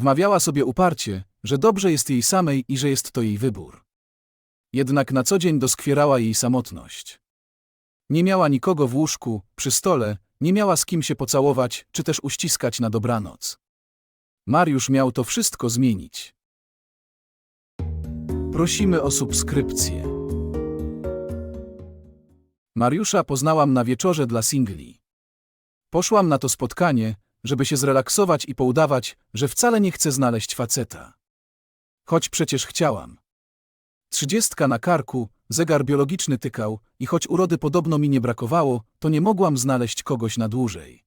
Wmawiała sobie uparcie, że dobrze jest jej samej i że jest to jej wybór. Jednak na co dzień doskwierała jej samotność. Nie miała nikogo w łóżku, przy stole, nie miała z kim się pocałować, czy też uściskać na dobranoc. Mariusz miał to wszystko zmienić. Prosimy o subskrypcję. Mariusza poznałam na wieczorze dla singli. Poszłam na to spotkanie, żeby się zrelaksować i poudawać, że wcale nie chcę znaleźć faceta. Choć przecież chciałam. Trzydziestka na karku, zegar biologiczny tykał i choć urody podobno mi nie brakowało, to nie mogłam znaleźć kogoś na dłużej.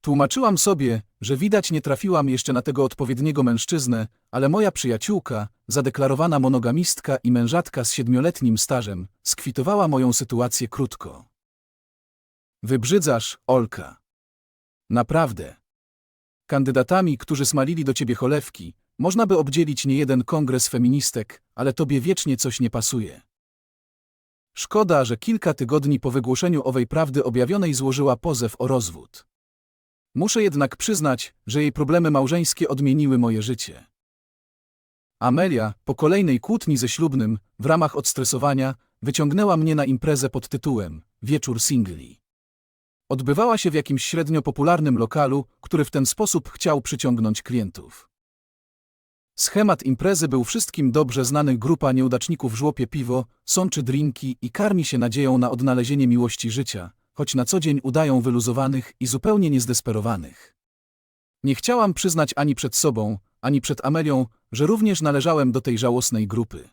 Tłumaczyłam sobie, że widać nie trafiłam jeszcze na tego odpowiedniego mężczyznę, ale moja przyjaciółka, zadeklarowana monogamistka i mężatka z siedmioletnim stażem, skwitowała moją sytuację krótko. Wybrzydzasz, Olka. Naprawdę. Kandydatami, którzy smalili do ciebie cholewki, można by obdzielić niejeden kongres feministek, ale tobie wiecznie coś nie pasuje. Szkoda, że kilka tygodni po wygłoszeniu owej prawdy objawionej złożyła pozew o rozwód. Muszę jednak przyznać, że jej problemy małżeńskie odmieniły moje życie. Amelia, po kolejnej kłótni ze ślubnym, w ramach odstresowania, wyciągnęła mnie na imprezę pod tytułem Wieczór singli. Odbywała się w jakimś średnio popularnym lokalu, który w ten sposób chciał przyciągnąć klientów. Schemat imprezy był wszystkim dobrze znany grupa nieudaczników żłopie piwo, sączy drinki i karmi się nadzieją na odnalezienie miłości życia, choć na co dzień udają wyluzowanych i zupełnie niezdesperowanych. Nie chciałam przyznać ani przed sobą, ani przed Amelią, że również należałem do tej żałosnej grupy.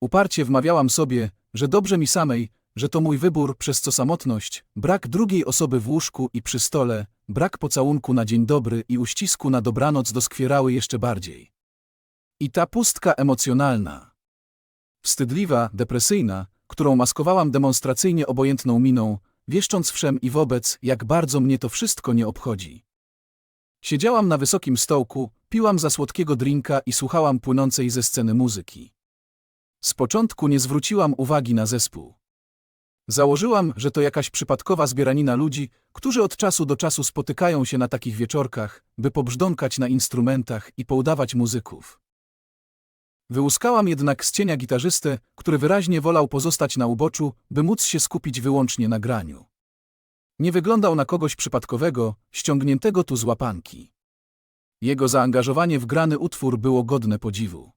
Uparcie wmawiałam sobie, że dobrze mi samej, że to mój wybór, przez co samotność, brak drugiej osoby w łóżku i przy stole, brak pocałunku na dzień dobry i uścisku na dobranoc doskwierały jeszcze bardziej. I ta pustka emocjonalna. Wstydliwa, depresyjna, którą maskowałam demonstracyjnie obojętną miną, wieszcząc wszem i wobec, jak bardzo mnie to wszystko nie obchodzi. Siedziałam na wysokim stołku, piłam za słodkiego drinka i słuchałam płynącej ze sceny muzyki. Z początku nie zwróciłam uwagi na zespół. Założyłam, że to jakaś przypadkowa zbieranina ludzi, którzy od czasu do czasu spotykają się na takich wieczorkach, by pobrzdąkać na instrumentach i poudawać muzyków. Wyłuskałam jednak z cienia gitarzystę, który wyraźnie wolał pozostać na uboczu, by móc się skupić wyłącznie na graniu. Nie wyglądał na kogoś przypadkowego, ściągniętego tu z łapanki. Jego zaangażowanie w grany utwór było godne podziwu.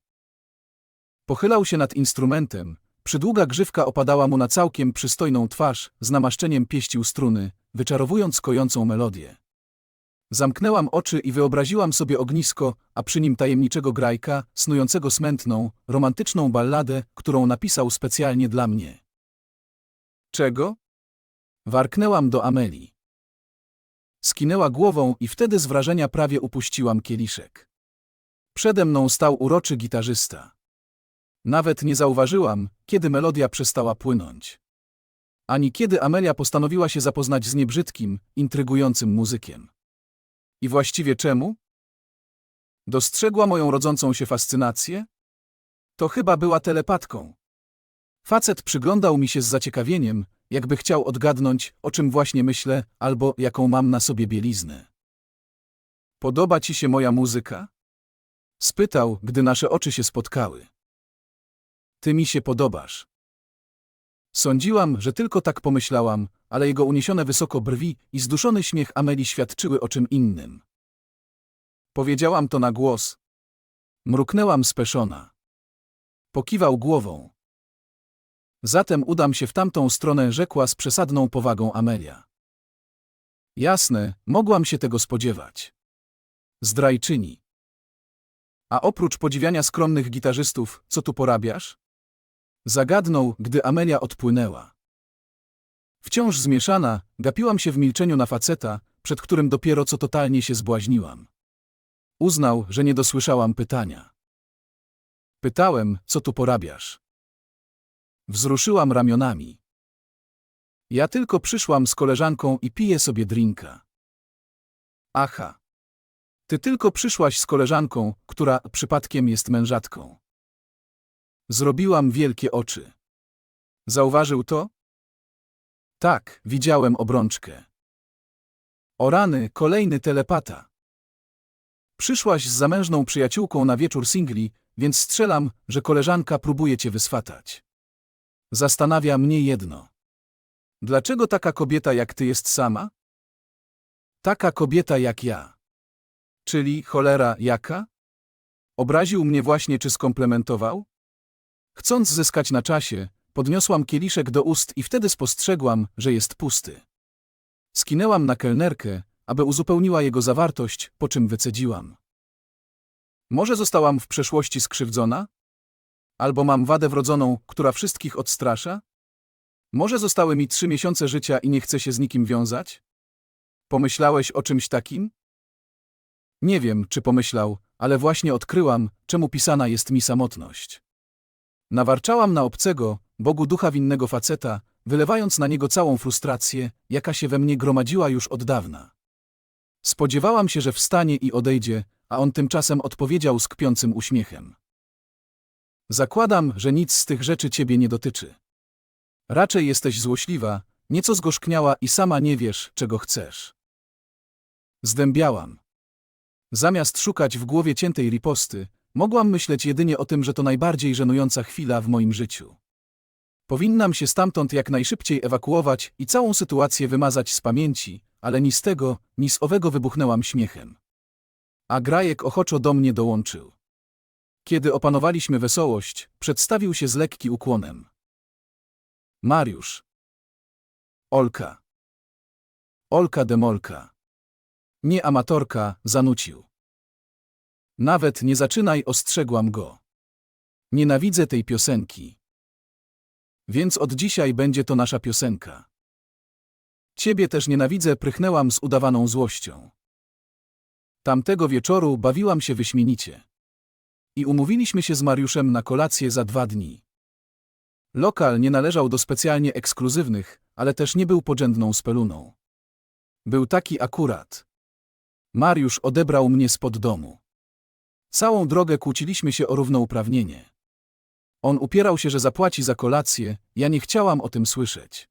Pochylał się nad instrumentem, przydługa grzywka opadała mu na całkiem przystojną twarz, z namaszczeniem pieścił struny, wyczarowując kojącą melodię. Zamknęłam oczy i wyobraziłam sobie ognisko, a przy nim tajemniczego grajka, snującego smętną, romantyczną balladę, którą napisał specjalnie dla mnie. Czego? Warknęłam do Ameli. Skinęła głową i wtedy z wrażenia prawie upuściłam kieliszek. Przede mną stał uroczy gitarzysta. Nawet nie zauważyłam, kiedy melodia przestała płynąć. Ani kiedy Amelia postanowiła się zapoznać z niebrzydkim, intrygującym muzykiem. I właściwie czemu? Dostrzegła moją rodzącą się fascynację? To chyba była telepatką. Facet przyglądał mi się z zaciekawieniem, jakby chciał odgadnąć, o czym właśnie myślę, albo jaką mam na sobie bieliznę. Podoba ci się moja muzyka? Spytał, gdy nasze oczy się spotkały. Ty mi się podobasz. Sądziłam, że tylko tak pomyślałam, ale jego uniesione wysoko brwi i zduszony śmiech Ameli świadczyły o czym innym. Powiedziałam to na głos. Mruknęłam speszona. Pokiwał głową. Zatem udam się w tamtą stronę, rzekła z przesadną powagą Amelia. Jasne, mogłam się tego spodziewać. Zdrajczyni. A oprócz podziwiania skromnych gitarzystów, co tu porabiasz? Zagadnął, gdy Amelia odpłynęła. Wciąż zmieszana, gapiłam się w milczeniu na faceta, przed którym dopiero co totalnie się zbłaźniłam. Uznał, że nie dosłyszałam pytania. Pytałem, co tu porabiasz. Wzruszyłam ramionami. Ja tylko przyszłam z koleżanką i piję sobie drinka. Aha. Ty tylko przyszłaś z koleżanką, która przypadkiem jest mężatką. Zrobiłam wielkie oczy. Zauważył to? Tak, widziałem obrączkę. O rany, kolejny telepata. Przyszłaś z zamężną przyjaciółką na wieczór singli, więc strzelam, że koleżanka próbuje cię wyswatać. Zastanawia mnie jedno. Dlaczego taka kobieta jak ty jest sama? Taka kobieta jak ja. Czyli cholera jaka? Obraził mnie właśnie czy skomplementował? Chcąc zyskać na czasie, podniosłam kieliszek do ust i wtedy spostrzegłam, że jest pusty. Skinęłam na kelnerkę, aby uzupełniła jego zawartość, po czym wycedziłam. Może zostałam w przeszłości skrzywdzona? Albo mam wadę wrodzoną, która wszystkich odstrasza? Może zostały mi trzy miesiące życia i nie chcę się z nikim wiązać? Pomyślałeś o czymś takim? Nie wiem, czy pomyślał, ale właśnie odkryłam, czemu pisana jest mi samotność. Nawarczałam na obcego, Bogu ducha winnego faceta, wylewając na niego całą frustrację, jaka się we mnie gromadziła już od dawna. Spodziewałam się, że wstanie i odejdzie, a on tymczasem odpowiedział z kpiącym uśmiechem. Zakładam, że nic z tych rzeczy ciebie nie dotyczy. Raczej jesteś złośliwa, nieco zgorzkniała i sama nie wiesz, czego chcesz. Zdębiałam. Zamiast szukać w głowie ciętej riposty, mogłam myśleć jedynie o tym, że to najbardziej żenująca chwila w moim życiu. Powinnam się stamtąd jak najszybciej ewakuować i całą sytuację wymazać z pamięci, ale ni z tego, ni z owego wybuchnęłam śmiechem. A Grajek ochoczo do mnie dołączył. Kiedy opanowaliśmy wesołość, przedstawił się z lekki ukłonem. Mariusz. Olka. Olka demolka. Nie amatorka, zanucił. Nawet nie zaczynaj, ostrzegłam go. Nienawidzę tej piosenki. Więc od dzisiaj będzie to nasza piosenka. Ciebie też nienawidzę, prychnęłam z udawaną złością. Tamtego wieczoru bawiłam się wyśmienicie. I umówiliśmy się z Mariuszem na kolację za dwa dni. Lokal nie należał do specjalnie ekskluzywnych, ale też nie był porzędną speluną. Był taki akurat. Mariusz odebrał mnie spod domu. Całą drogę kłóciliśmy się o równouprawnienie. On upierał się, że zapłaci za kolację, ja nie chciałam o tym słyszeć.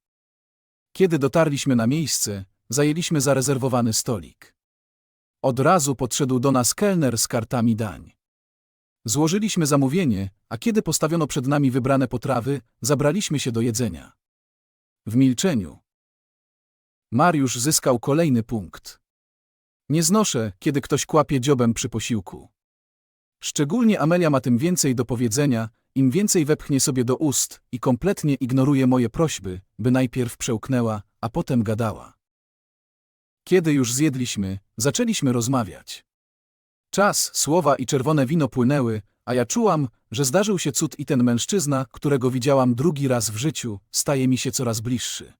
Kiedy dotarliśmy na miejsce, zajęliśmy zarezerwowany stolik. Od razu podszedł do nas kelner z kartami dań. Złożyliśmy zamówienie, a kiedy postawiono przed nami wybrane potrawy, zabraliśmy się do jedzenia. W milczeniu. Mariusz zyskał kolejny punkt. Nie znoszę, kiedy ktoś kłapie dziobem przy posiłku. Szczególnie Amelia ma tym więcej do powiedzenia, im więcej wepchnie sobie do ust i kompletnie ignoruje moje prośby, by najpierw przełknęła, a potem gadała. Kiedy już zjedliśmy, zaczęliśmy rozmawiać. Czas, słowa i czerwone wino płynęły, a ja czułam, że zdarzył się cud i ten mężczyzna, którego widziałam drugi raz w życiu, staje mi się coraz bliższy.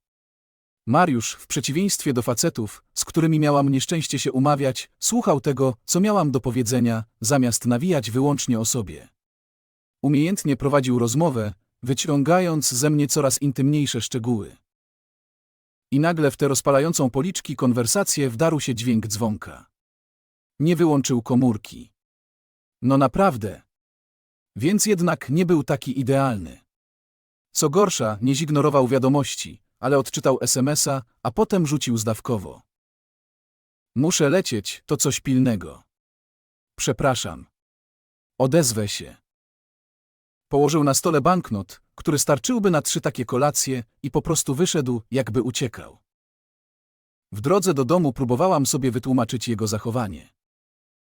Mariusz, w przeciwieństwie do facetów, z którymi miałam nieszczęście się umawiać, słuchał tego, co miałam do powiedzenia, zamiast nawijać wyłącznie o sobie. Umiejętnie prowadził rozmowę, wyciągając ze mnie coraz intymniejsze szczegóły. I nagle w tę rozpalającą policzki konwersację wdarł się dźwięk dzwonka. Nie wyłączył komórki. No naprawdę. Więc jednak nie był taki idealny. Co gorsza, nie zignorował wiadomości, ale odczytał SMS-a, a potem rzucił zdawkowo. Muszę lecieć, to coś pilnego. Przepraszam. Odezwę się. Położył na stole banknot, który starczyłby na trzy takie kolacje i po prostu wyszedł, jakby uciekał. W drodze do domu próbowałam sobie wytłumaczyć jego zachowanie.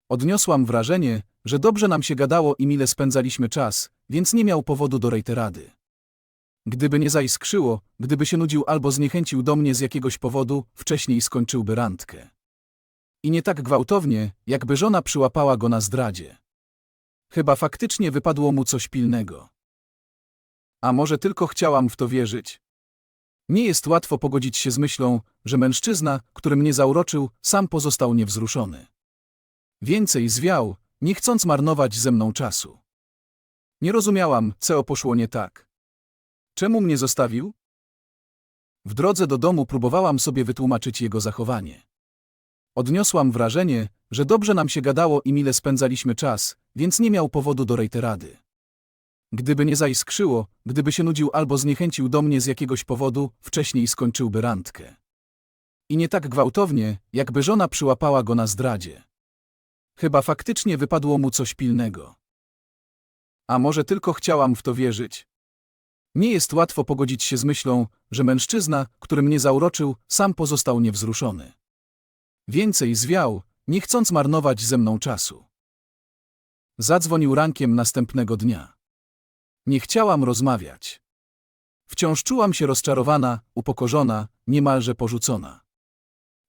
Odniosłam wrażenie, że dobrze nam się gadało i mile spędzaliśmy czas, więc nie miał powodu do rejterady. Gdyby nie zaiskrzyło, gdyby się nudził albo zniechęcił do mnie z jakiegoś powodu, wcześniej skończyłby randkę. I nie tak gwałtownie, jakby żona przyłapała go na zdradzie. Chyba faktycznie wypadło mu coś pilnego. A może tylko chciałam w to wierzyć? Nie jest łatwo pogodzić się z myślą, że mężczyzna, który mnie zauroczył, sam pozostał niewzruszony. Więcej zwiał, nie chcąc marnować ze mną czasu. Nie rozumiałam, co poszło nie tak. Czemu mnie zostawił? W drodze do domu próbowałam sobie wytłumaczyć jego zachowanie. Odniosłam wrażenie, że dobrze nam się gadało i mile spędzaliśmy czas, więc nie miał powodu do rejterady. Gdyby nie zaiskrzyło, gdyby się nudził albo zniechęcił do mnie z jakiegoś powodu, wcześniej skończyłby randkę. I nie tak gwałtownie, jakby żona przyłapała go na zdradzie. Chyba faktycznie wypadło mu coś pilnego. A może tylko chciałam w to wierzyć? Nie jest łatwo pogodzić się z myślą, że mężczyzna, który mnie zauroczył, sam pozostał niewzruszony. Więcej zwiał, nie chcąc marnować ze mną czasu. Zadzwonił rankiem następnego dnia. Nie chciałam rozmawiać. Wciąż czułam się rozczarowana, upokorzona, niemalże porzucona.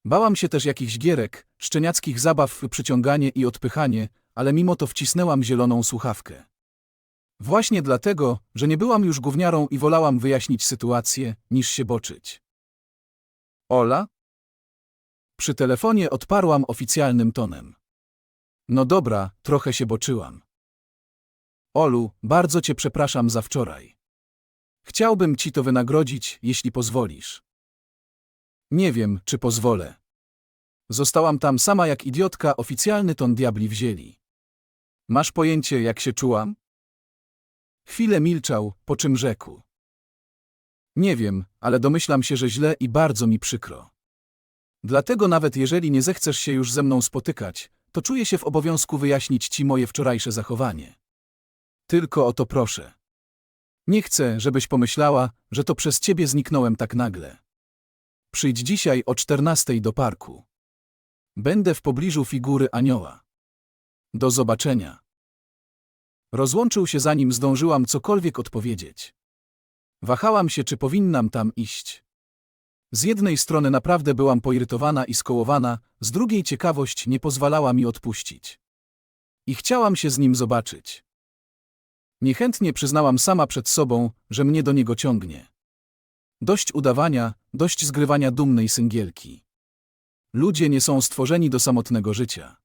Bałam się też jakichś gierek, szczeniackich zabaw przyciąganie i odpychanie, ale mimo to wcisnęłam zieloną słuchawkę. Właśnie dlatego, że nie byłam już gówniarą i wolałam wyjaśnić sytuację, niż się boczyć. Ola? Przy telefonie odparłam oficjalnym tonem. No dobra, trochę się boczyłam. Olu, bardzo cię przepraszam za wczoraj. Chciałbym ci to wynagrodzić, jeśli pozwolisz. Nie wiem, czy pozwolę. Zostałam tam sama jak idiotka, oficjalny ton diabli wzięli. Masz pojęcie, jak się czułam? Chwilę milczał, po czym rzekł. Nie wiem, ale domyślam się, że źle i bardzo mi przykro. Dlatego nawet jeżeli nie zechcesz się już ze mną spotykać, to czuję się w obowiązku wyjaśnić ci moje wczorajsze zachowanie. Tylko o to proszę. Nie chcę, żebyś pomyślała, że to przez ciebie zniknąłem tak nagle. Przyjdź dzisiaj o 14 do parku. Będę w pobliżu figury anioła. Do zobaczenia. Rozłączył się zanim zdążyłam cokolwiek odpowiedzieć. Wahałam się, czy powinnam tam iść. Z jednej strony naprawdę byłam poirytowana i skołowana, z drugiej ciekawość nie pozwalała mi odpuścić. I chciałam się z nim zobaczyć. Niechętnie przyznałam sama przed sobą, że mnie do niego ciągnie. Dość udawania, dość zgrywania dumnej syngielki. Ludzie nie są stworzeni do samotnego życia.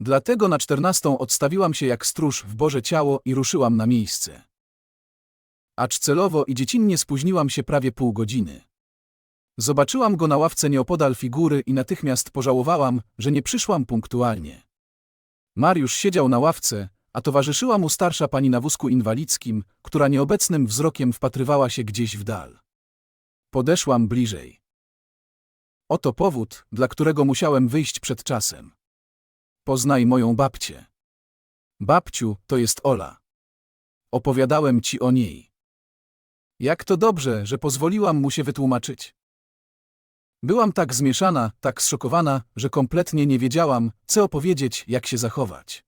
Dlatego na czternastą odstawiłam się jak stróż w Boże ciało i ruszyłam na miejsce. Acz celowo i dziecinnie spóźniłam się prawie pół godziny. Zobaczyłam go na ławce nieopodal figury i natychmiast pożałowałam, że nie przyszłam punktualnie. Mariusz siedział na ławce, a towarzyszyła mu starsza pani na wózku inwalidzkim, która nieobecnym wzrokiem wpatrywała się gdzieś w dal. Podeszłam bliżej. Oto powód, dla którego musiałem wyjść przed czasem. Poznaj moją babcię. Babciu, to jest Ola. Opowiadałem ci o niej. Jak to dobrze, że pozwoliłam mu się wytłumaczyć. Byłam tak zmieszana, tak zszokowana, że kompletnie nie wiedziałam, co opowiedzieć, jak się zachować.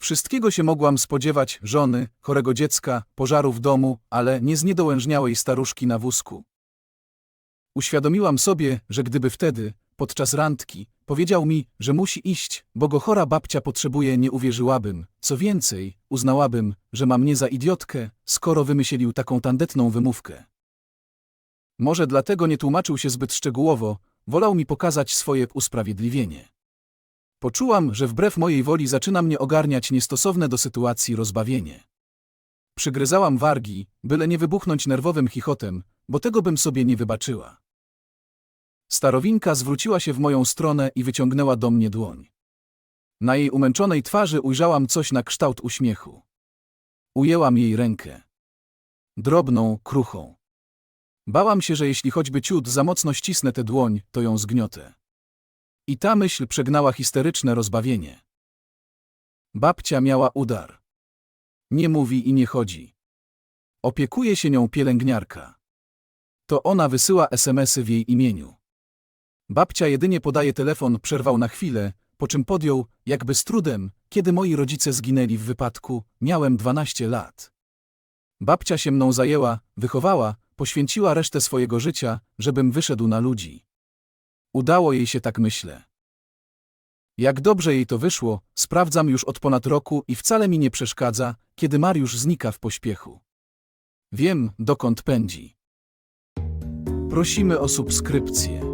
Wszystkiego się mogłam spodziewać żony, chorego dziecka, pożaru w domu, ale nie zniedołężniałej staruszki na wózku. Uświadomiłam sobie, że gdyby wtedy, podczas randki, powiedział mi, że musi iść, bo go chora babcia potrzebuje, nie uwierzyłabym. Co więcej, uznałabym, że ma mnie za idiotkę, skoro wymyślił taką tandetną wymówkę. Może dlatego nie tłumaczył się zbyt szczegółowo, wolał mi pokazać swoje usprawiedliwienie. Poczułam, że wbrew mojej woli zaczyna mnie ogarniać niestosowne do sytuacji rozbawienie. Przygryzałam wargi, byle nie wybuchnąć nerwowym chichotem, bo tego bym sobie nie wybaczyła. Starowinka zwróciła się w moją stronę i wyciągnęła do mnie dłoń. Na jej umęczonej twarzy ujrzałam coś na kształt uśmiechu. Ujęłam jej rękę. Drobną, kruchą. Bałam się, że jeśli choćby ciut za mocno ścisnę tę dłoń, to ją zgniotę. I ta myśl przegnała histeryczne rozbawienie. Babcia miała udar. Nie mówi i nie chodzi. Opiekuje się nią pielęgniarka. To ona wysyła SMSy w jej imieniu. Babcia jedynie podaje telefon, przerwał na chwilę, po czym podjął, jakby z trudem, kiedy moi rodzice zginęli w wypadku, miałem 12 lat. Babcia się mną zajęła, wychowała, poświęciła resztę swojego życia, żebym wyszedł na ludzi. Udało jej się tak myślę. Jak dobrze jej to wyszło, sprawdzam już od ponad roku i wcale mi nie przeszkadza, kiedy Mariusz znika w pośpiechu. Wiem, dokąd pędzi. Prosimy o subskrypcję.